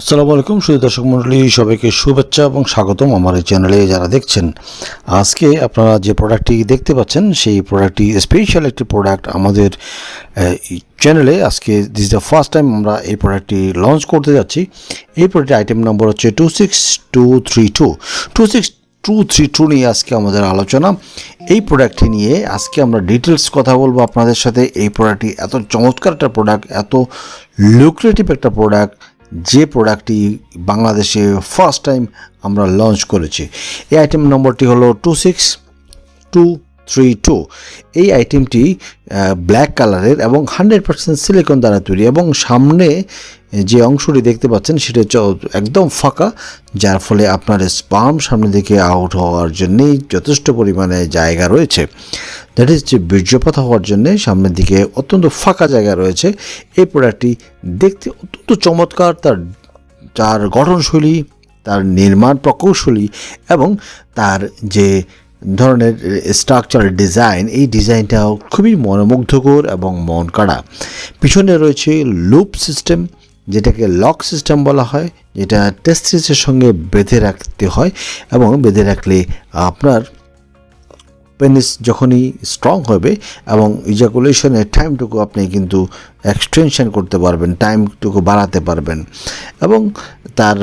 আসসালামু আলাইকুম সুদী দর্শক মণ্ডলী, সবাইকে শুভেচ্ছা এবং স্বাগতম আমার এই চ্যানেলে যারা দেখছেন। আজকে আপনারা যে প্রোডাক্টটি দেখতে পাচ্ছেন, সেই প্রোডাক্টটি স্পেশাল একটি প্রোডাক্ট আমাদের চ্যানেলে আজকে দিস দ্য ফার্স্ট টাইম আমরা এই প্রোডাক্টটি লঞ্চ করতে যাচ্ছি। এই প্রোডাক্টের আইটেম নম্বর হচ্ছে two six two three two two six two three two নিয়ে আজকে আমাদের আলোচনা। এই প্রোডাক্টটি নিয়ে আজকে আমরা ডিটেলস কথা বলব আপনাদের সাথে। এই প্রোডাক্টটি এত চমৎকার একটা প্রোডাক্ট এত লুক্রেটিভ একটা প্রোডাক্ট যে প্রোডাক্টটি বাংলাদেশে ফার্স্ট টাইম আমরা লঞ্চ করেছি। এই আইটেম নম্বরটি হলো two six two three two এই আইটেমটি ব্ল্যাক কালারের এবং হান্ড্রেড পার্সেন্ট সিলিকন দ্বারা তৈরি এবং সামনে যে অংশটি দেখতে পাচ্ছেন সেটা একদম ফাঁকা, যার ফলে আপনার স্পাম সামনে দিকে আউট হওয়ার জন্যেই যথেষ্ট পরিমাণে জায়গা রয়েছে। দ্যাট ইজ যে বীর্যপাত হওয়ার জন্যে সামনের দিকে অত্যন্ত ফাঁকা জায়গা রয়েছে। এই প্রোডাক্টটি দেখতে অত্যন্ত চমৎকার, তার তার গঠনশৈলী, তার নির্মাণ প্রকৌশলী এবং তার যে ধরনের স্ট্রাকচার ডিজাইন এই ডিজাইনটাও খুবই মনোমুগ্ধকর এবং মন কাড়া পিছনে রয়েছে লুপ সিস্টেম যেটাকে লক সিস্টেম বলা হয়, যেটা টেস্টিসের সঙ্গে বেঁধে রাখতে হয় এবং বেঁধে রাখলে আপনার পেনিস যখনই স্ট্রং হবে এবং ইজাকুলেশনের টাইমটুকু আপনি কিন্তু এক্সটেনশন করতে পারবেন টাইমটুকু বাড়াতে পারবেন। এবং তার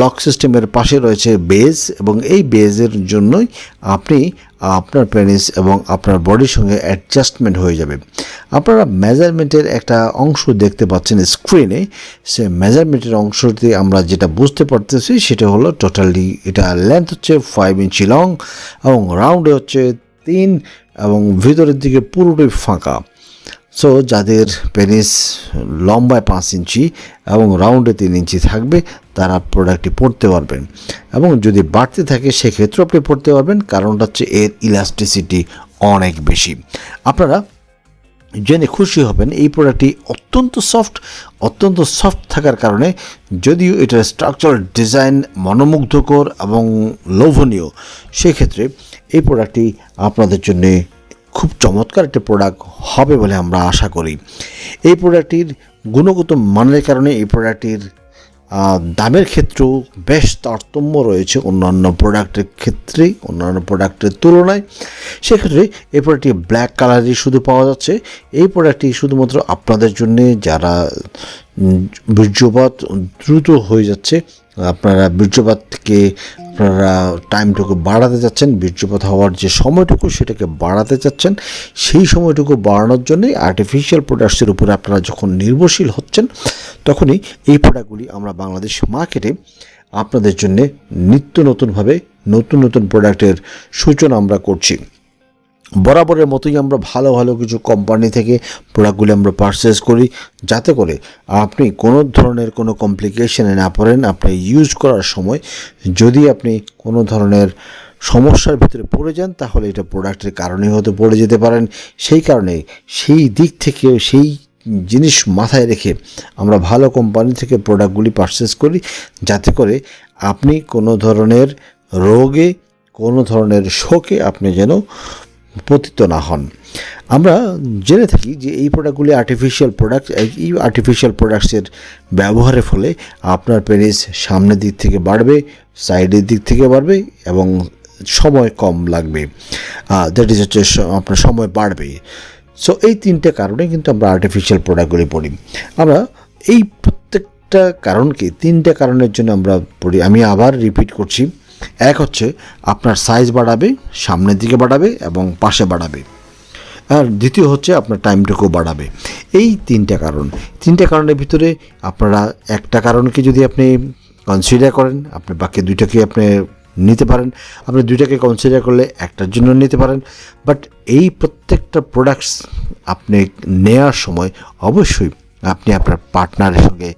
লক সিস্টেমের পাশে রয়েছে বেজ এবং এই বেজের জন্যই আপনি আপনার পেনিস এবং আপনার বডির সঙ্গে অ্যাডজাস্টমেন্ট হয়ে যাবে। আপনারা মেজারমেন্টের একটা অংশ দেখতে পাচ্ছেন স্ক্রিনে সে মেজারমেন্টের অংশটি আমরা যেটা বুঝতে পারতেছি সেটা হলো টোটালি এটা লেন্থ হচ্ছে ফাইভ ইঞ্চি লং এবং রাউন্ডে হচ্ছে তিন এবং ভিতরের দিকে পুরোটাই ফাঁকা। সো যাদের পেনিস লম্বায় পাঁচ ইঞ্চি এবং রাউন্ডে তিন ইঞ্চি থাকবে, তারা প্রোডাক্টটি পরতে পারবেন। এবং যদি বাড়তে থাকে, সেক্ষেত্রেও আপনি পড়তে পারবেন, কারণটা হচ্ছে এর ইলাস্টিসিটি অনেক বেশি। আপনারা জেনে খুশি হবেন, এই প্রোডাক্টটি অত্যন্ত সফট অত্যন্ত সফট থাকার কারণে যদিও এটার স্ট্রাকচারাল ডিজাইন মনোমুগ্ধকর এবং লোভনীয়, সেক্ষেত্রে এই প্রোডাক্টটি আপনাদের জন্যে খুব চমৎকার একটা প্রোডাক্ট হবে বলে আমরা আশা করি। এই প্রোডাক্টটির গুণগত মানের কারণে এই প্রোডাক্টটির দামের ক্ষেত্রেও বেশ তারতম্য রয়েছে অন্যান্য প্রোডাক্টের ক্ষেত্রে, অন্যান্য প্রোডাক্টের তুলনায়। সেক্ষেত্রে এই প্রোডাক্টটি ব্ল্যাক কালারই শুধু পাওয়া যাচ্ছে। এই প্রোডাক্টটি শুধুমাত্র আপনাদের জন্যে যারা বীর্যপাত দ্রুত হয়ে যাচ্ছে আপনারা বীর্যপাতকে আপনারা টাইমটুকু বাড়াতে যাচ্ছেন, বীর্যপাত হওয়ার যে সময়টুকু সেটাকে বাড়াতে চাচ্ছেন সেই সময়টুকু বাড়ানোর জন্যই আর্টিফিশিয়াল প্রোডাক্টসের উপরে আপনারা যখন নির্ভরশীল হচ্ছেন, তখনই এই প্রোডাক্টগুলি আমরা বাংলাদেশ মার্কেটে আপনাদের জন্যে নিত্য নতুনভাবে নতুন নতুন প্রোডাক্টের সূচনা আমরা করছি। বরাবরের মতোই আমরা ভালো ভালো কিছু কোম্পানি থেকে প্রোডাক্টগুলি আমরা পারচেস করি, যাতে করে আপনি কোনো ধরনের কোনো কমপ্লিকেশানে না পড়েন, আপনি ইউজ করার সময় যদি আপনি কোনো ধরনের সমস্যার ভিতরে পড়ে যান, তাহলে এটা প্রোডাক্টের কারণে হয়তো পড়ে যেতে পারেন। সেই কারণে সেই দিক থেকে, সেই জিনিস মাথায় রেখে আমরা ভালো কোম্পানি থেকে প্রোডাক্টগুলি পারচেস করি, যাতে করে আপনি কোনো ধরনের রোগে, কোনো ধরনের শোকে আপনি যেন পতিত না হন। আমরা জেনে থাকি যে এই প্রোডাক্টগুলি আর্টিফিশিয়াল প্রোডাক্ট এই আর্টিফিশিয়াল প্রোডাক্টসের ব্যবহারের ফলে আপনার পেনিস সামনের দিক থেকে বাড়বে সাইডের দিক থেকে বাড়বে এবং সময় কম লাগবে। দ্যাট ইজ হচ্ছে আপনার সময় বাড়বে। সো এই তিনটে কারণে কিন্তু আমরা আর্টিফিশিয়াল প্রোডাক্টগুলি পড়ি। আমরা এই প্রত্যেকটা কারণকে তিনটে কারণের জন্য আমরা পড়ি। আমি আবার রিপিট করছি। এক হচ্ছে আপনার সাইজ বাড়াবে, সামনের দিকে বাড়াবে এবং পাশে বাড়াবে। আর দ্বিতীয় হচ্ছে আপনার টাইমটুকু বাড়াবে। এই তিনটা কারণ। তিনটা কারণের ভিতরে আপনারা একটা কারণকে যদি আপনি কনসিডার করেন, আপনি বাকি দুইটাকে আপনি নিতে পারেন। আপনি দুইটাকে কনসিডার করলে একটার জন্য নিতে পারেন। বাট এই প্রত্যেকটা প্রোডাক্টস আপনি নেওয়ার সময় অবশ্যই আপনি আপনার পার্টনারের সঙ্গে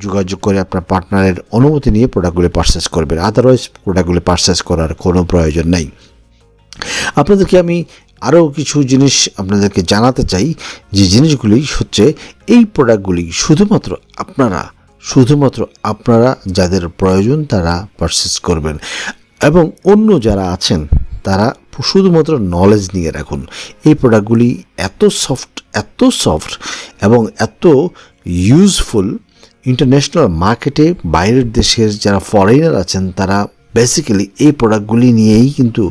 যোগাযোগ করে আপনার পার্টনারের অনুমতি নিয়ে প্রোডাক্টগুলি পারচেস করবেন। আদারওয়াইজ প্রোডাক্টগুলি পারচেস করার কোনো প্রয়োজন নেই। আপনাদেরকে আমি আরও কিছু জিনিস আপনাদেরকে জানাতে চাই, যে জিনিসগুলি হচ্ছে এই প্রোডাক্টগুলি শুধুমাত্র আপনারা শুধুমাত্র আপনারা যাদের প্রয়োজন তারা পারচেস করবেন। এবং অন্য যারা আছেন, তারা শুধুমাত্র নলেজ নিয়ে রাখুন। এই প্রোডাক্টগুলি এত সফট এত সফট এবং এত ইউজফুল ইন্টারন্যাশনাল মার্কেটে বাইরের দেশের যারা ফরেনার আছেন, তারা বেসিক্যালি এই প্রোডাক্টগুলি নিয়েই কিন্তু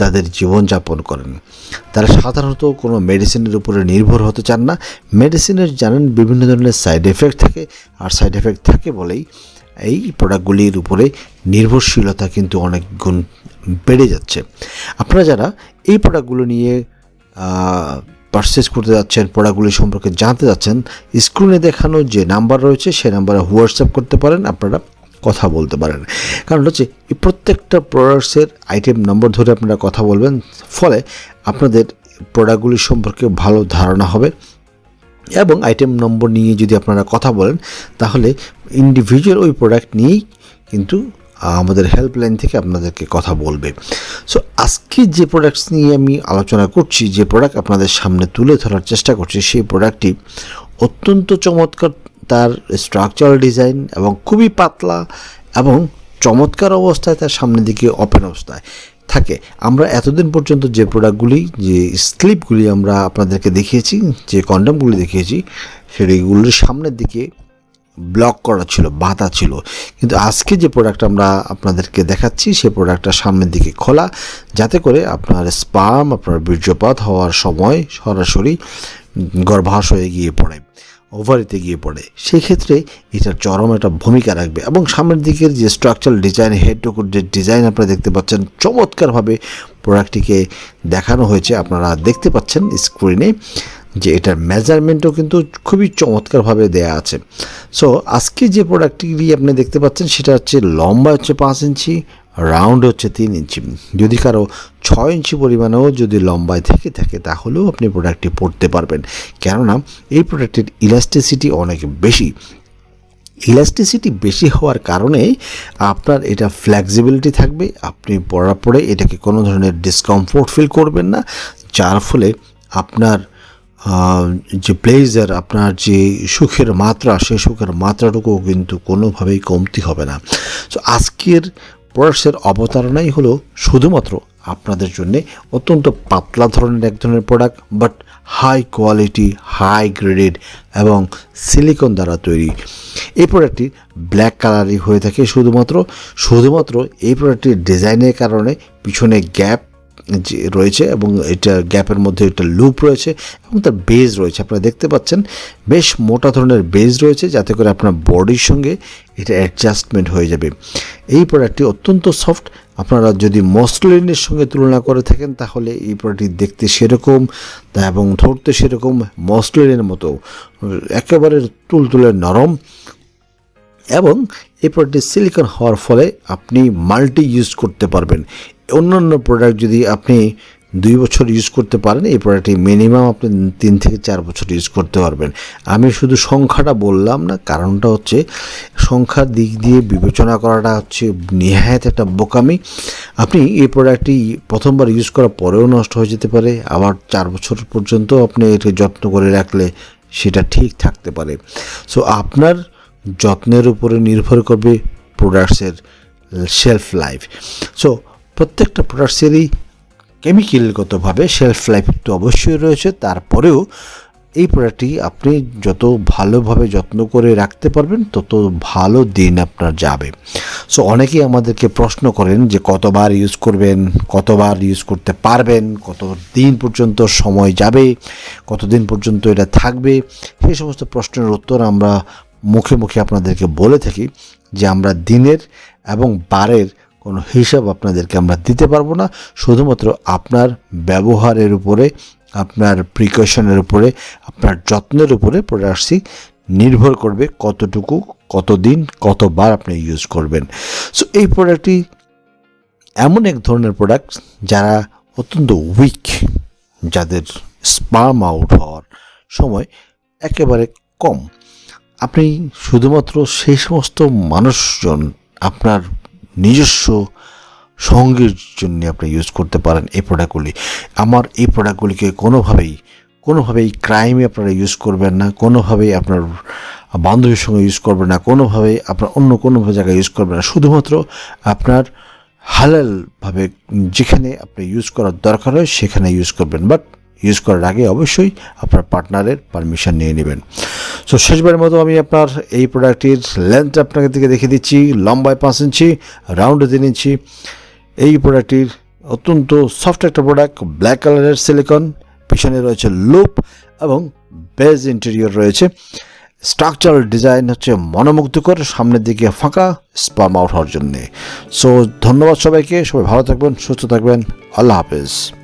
তাদের জীবনযাপন করেন। তারা সাধারণত কোনো মেডিসিনের উপরে নির্ভর হতে চান না। মেডিসিনের জানেন বিভিন্ন ধরনের সাইড এফেক্ট থাকে, আর সাইড এফেক্ট থাকে বলেই এই প্রোডাক্টগুলির উপরে নির্ভরশীলতা কিন্তু অনেক গুণ বেড়ে যাচ্ছে। আপনারা যারা এই প্রোডাক্টগুলো নিয়ে পারচেস করতে যাচ্ছেন প্রোডাক্টগুলি সম্পর্কে জানতে যাচ্ছেন স্ক্রিনে দেখানো যে নাম্বার রয়েছে সেই নাম্বারে হোয়াটসঅ্যাপ করতে পারেন, আপনারা কথা বলতে পারেন। কারণ হচ্ছে, এই প্রত্যেকটা প্রোডাক্টসের আইটেম নম্বর ধরে আপনারা কথা বলবেন, ফলে আপনাদের প্রোডাক্টগুলি সম্পর্কে ভালো ধারণা হবে। এবং আইটেম নম্বর নিয়ে যদি আপনারা কথা বলেন, তাহলে ইন্ডিভিজুয়াল ওই প্রোডাক্ট নিয়েই কিন্তু আমাদের হেল্পলাইন থেকে আপনাদেরকে কথা বলবে। সো আজকে যে প্রোডাক্টস নিয়ে আমি আলোচনা করছি, যে প্রোডাক্ট আপনাদের সামনে তুলে ধরার চেষ্টা করছি, সেই প্রোডাক্টটি অত্যন্ত চমৎকার তার স্ট্রাকচারাল ডিজাইন এবং খুবই পাতলা এবং চমৎকার অবস্থায় তার সামনের দিকে ওপেন অবস্থায় থাকে। আমরা এতদিন পর্যন্ত যে প্রোডাক্টগুলি যে স্লিপগুলি আমরা আপনাদেরকে দেখিয়েছি, যে কন্ডমগুলি দেখিয়েছি, সেগুলির সামনের দিকে ব্লক করা ছিল, বাধা ছিল। কিন্তু আজকে যে প্রোডাক্ট আমরা আপনাদেরকে দেখাচ্ছি সেই প্রোডাক্টটা সামনের দিকে খোলা, যাতে করে আপনার স্পাম আপনার বীর্যপাত হওয়ার সময় সরাসরি গর্ভাশয়ে গিয়ে পড়ে ওভারিতে গিয়ে পড়ে। সেই ক্ষেত্রে এটার চরম একটা ভূমিকা রাখবে এবং সামনের দিকের যে স্ট্রাকচারাল ডিজাইন হেডটুকুর যে ডিজাইন আপনারা দেখতে পাচ্ছেন, চমৎকারভাবে প্রোডাক্টটিকে দেখানো হয়েছে। আপনারা দেখতে পাচ্ছেন স্ক্রিনে যে এটার মেজারমেন্টও কিন্তু খুবই চমৎকারভাবে দেয়া আছে। সো আজকে যে প্রোডাক্টটি আপনি দেখতে পাচ্ছেন, সেটা হচ্ছে লম্বা হচ্ছে পাঁচ ইঞ্চি রাউন্ড হচ্ছে তিন ইঞ্চি। যদি কারও ছয় ইঞ্চি পরিমাণেও যদি লম্বায় থেকে থাকে, তাহলেও আপনি প্রোডাক্টটি পড়তে পারবেন। কেননা, এই প্রোডাক্টের ইলাস্টিসিটি অনেক বেশি। ইলাস্টিসিটি বেশি হওয়ার কারণে আপনার এটা ফ্লেক্সিবিলিটি থাকবে, আপনি পড়ার পরে এটাকে কোনো ধরনের ডিসকমফোর্ট ফিল করবেন না, যার ফলে আপনার যে প্লেজার আপনার যে সুখের মাত্রা সে সুখের মাত্রাটুকুও কিন্তু কোনোভাবেই কমতি হবে না। সো আজকের প্রোডাক্টসের অবতারণাই হলো শুধুমাত্র আপনাদের জন্যে অত্যন্ত পাতলা ধরনের এক ধরনের product but high quality high graded এবং সিলিকন দ্বারা তৈরি। এই প্রোডাক্টটি ব্ল্যাক কালারই হয়ে থাকে শুধুমাত্র। শুধুমাত্র এই প্রোডাক্টটির ডিজাইনের কারণে পিছনে গ্যাপ রয়েছে এবং এটা গ্যাপের মধ্যে একটা লুপ রয়েছে এবং তার বেজ রয়েছে। আপনারা দেখতে পাচ্ছেন, বেশ মোটা ধরনের বেজ রয়েছে যাতে করে আপনার বডির সঙ্গে এটা অ্যাডজাস্টমেন্ট হয়ে যাবে। এই প্রোডাক্টটি অত্যন্ত সফট আপনারা যদি মসলিনের সঙ্গে তুলনা করে থাকেন, তাহলে এই প্রোডাক্টটি দেখতে সেরকম তা এবং ধরতে সেরকম মসলিনের মতো। একেবারে তুলতুলে নরম। এবং এই প্রোডাক্টটি সিলিকন হওয়ার ফলে আপনি মাল্টি ইউজ করতে পারবেন। অন্যান্য প্রোডাক্ট যদি আপনি দুই বছর ইউজ করতে পারেন, এই প্রোডাক্টটি মিনিমাম আপনি তিন থেকে চার বছর ইউজ করতে পারবেন। আমি শুধু সংখ্যাটা বললাম না, কারণটা হচ্ছে সংখ্যার দিক দিয়ে বিবেচনা করাটা হচ্ছে নিহায়ত একটা বোকামি। আপনি এই প্রোডাক্টটি প্রথমবার ইউজ করার পরেও নষ্ট হয়ে যেতে পারে, আবার চার বছর পর্যন্ত আপনি এটা যত্ন করে রাখলে সেটা ঠিক থাকতে পারে। সো আপনার যত্নের উপরে নির্ভর করবে প্রোডাক্টসের শেলফ লাইফ সো প্রত্যেকটা প্রোডাক্টসেরই কেমিক্যালগতভাবে শেলফ লাইফ তো অবশ্যই রয়েছে। তারপরেও এই প্রোডাক্টটি আপনি যত ভালোভাবে যত্ন করে রাখতে পারবেন, তত ভালো দিন আপনার যাবে। সো অনেকেই আমাদেরকে প্রশ্ন করেন যে কতবার ইউজ করবেন, কতবার ইউজ করতে পারবেন কত দিন পর্যন্ত সময় যাবে, কতদিন পর্যন্ত এটা থাকবে? সেই সমস্ত প্রশ্নের উত্তর আমরা মুখে মুখে আপনাদেরকে বলে থাকি যে আমরা দিনের এবং বারের কোনো হিসাব আপনাদেরকে আমরা দিতে পারব না। শুধুমাত্র আপনার ব্যবহারের উপরে, আপনার প্রিকশনের উপরে, আপনার যত্নের উপরে প্রোডাক্টটি নির্ভর করবে কতটুকু, কতদিন, কতবার আপনি ইউজ করবেন। সো এই প্রোডাক্টটি এমন এক ধরনের প্রোডাক্ট যারা অত্যন্ত উইক যাদের স্পার্ম আউট হওয়ার সময় একেবারে কম। আপনি শুধুমাত্র সেই সমস্ত মানুষজন, আপনার নিজস্ব সঙ্গীর জন্য আপনি ইউজ করতে পারেন এই প্রোডাক্টগুলি আমার এই প্রোডাক্টগুলিকে কোনোভাবেই কোনোভাবেই ক্রাইমে আপনারা ইউজ করবেন না, কোনোভাবেই আপনার বান্ধবীর সঙ্গে ইউজ করবেন না, কোনোভাবেই আপনার অন্য কোনো জায়গায় ইউজ করবেন না। শুধুমাত্র আপনার হালালভাবে যেখানে আপনি ইউজ করার দরকার হয় সেখানে ইউজ করবেন। বাট ইউজ করার আগে অবশ্যই আপনার পার্টনারের পারমিশন নিয়ে নেবেন। সো শেষবারের মতো আমি আপনার এই প্রোডাক্টটির লেন্থ আপনাকে দিকে দেখে দিচ্ছি। লম্বায় পাঁচ ইঞ্চি রাউন্ডে তিন ইঞ্চি। এই প্রোডাক্টটির অত্যন্ত সফট একটা প্রোডাক্ট ব্ল্যাক কালারের সিলিকন পিছনে রয়েছে লুপ এবং বেজ ইন্টেরিয়র রয়েছে। স্ট্রাকচারাল ডিজাইন হচ্ছে মনোমুগ্ধকর, সামনের দিকে ফাঁকা স্পাম আউট হওয়ার জন্যে। সো ধন্যবাদ সবাইকে। সবাই ভালো থাকবেন, সুস্থ থাকবেন। আল্লাহ হাফেজ।